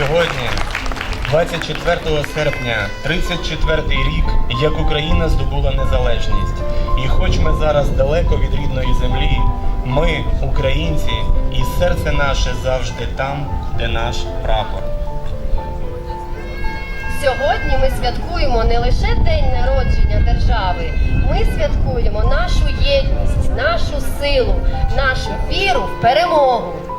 Сьогодні, 24 серпня, 34-й рік, як Україна здобула незалежність. І хоч ми зараз далеко від рідної землі, ми, українці, і серце наше завжди там, де наш прапор. Сьогодні ми святкуємо не лише день народження держави, ми святкуємо нашу єдність, нашу силу, нашу віру в перемогу.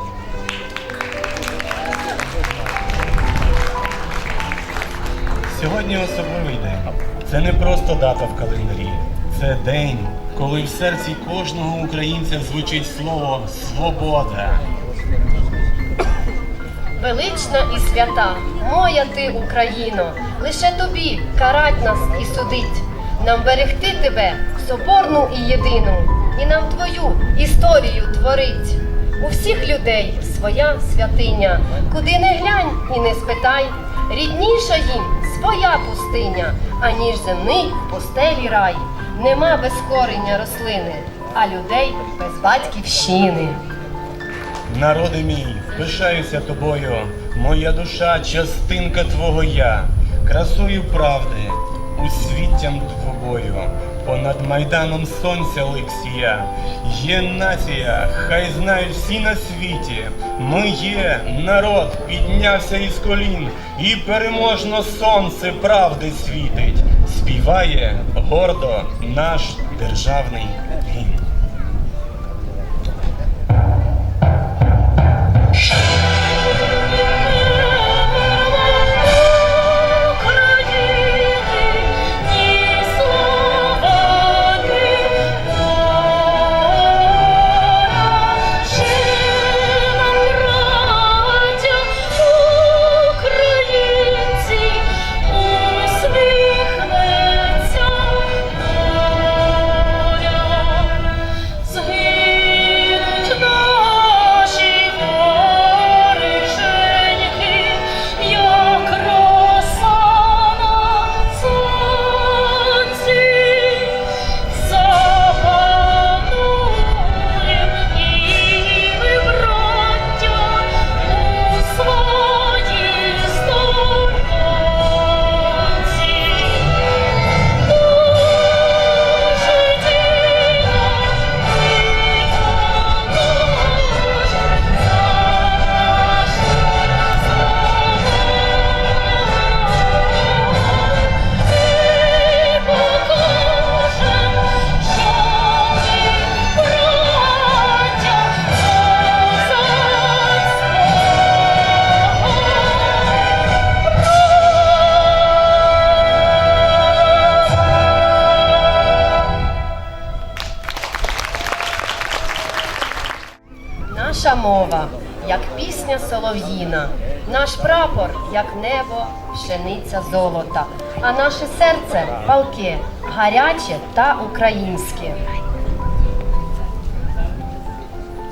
Сьогодні особливий день. Це не просто дата в календарі. Це день, коли в серці кожного українця звучить слово Свобода. Велична і свята, моя ти, Україно, лише тобі карать нас і судить, нам берегти тебе, соборну і єдину, і нам твою історію творить. У всіх людей своя святиня, куди не глянь і не спитай, рідніша їм своя пустиня, аніж земний в пустелі рай. Нема без корення рослини, а людей без батьківщини. Народи мій, пишаюся тобою, моя душа частинка твого я, красою правди, усвіттям твобою, понад майданом сонця ликсія. Є нація, хай знають всі на світі. Ми є народ, піднявся із колін, і переможно сонце правди світить. Співає гордо наш державний Мова, як пісня солов'їна, наш прапор, як небо, пшениця золота, а наше серце палке, гаряче та українське.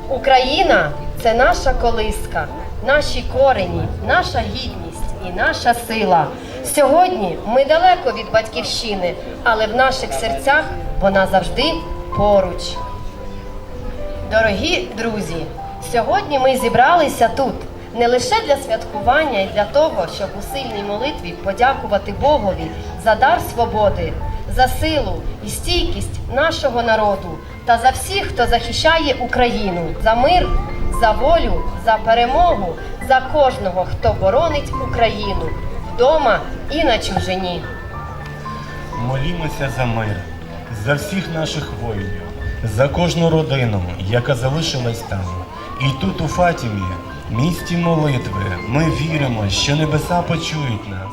Україна це наша колиска, наші корені, наша гідність і наша сила. Сьогодні ми далеко від батьківщини, але в наших серцях вона завжди поруч. Дорогі друзі, сьогодні ми зібралися тут не лише для святкування і для того, щоб у сильній молитві подякувати Богові за дар свободи, за силу і стійкість нашого народу та за всіх, хто захищає Україну, за мир, за волю, за перемогу, за кожного, хто боронить Україну вдома і на чужині. Молімося за мир, за всіх наших воїнів, за кожну родину, яка залишилась там. І тут, у Фатімі, місті молитви, ми віримо, що небеса почують нас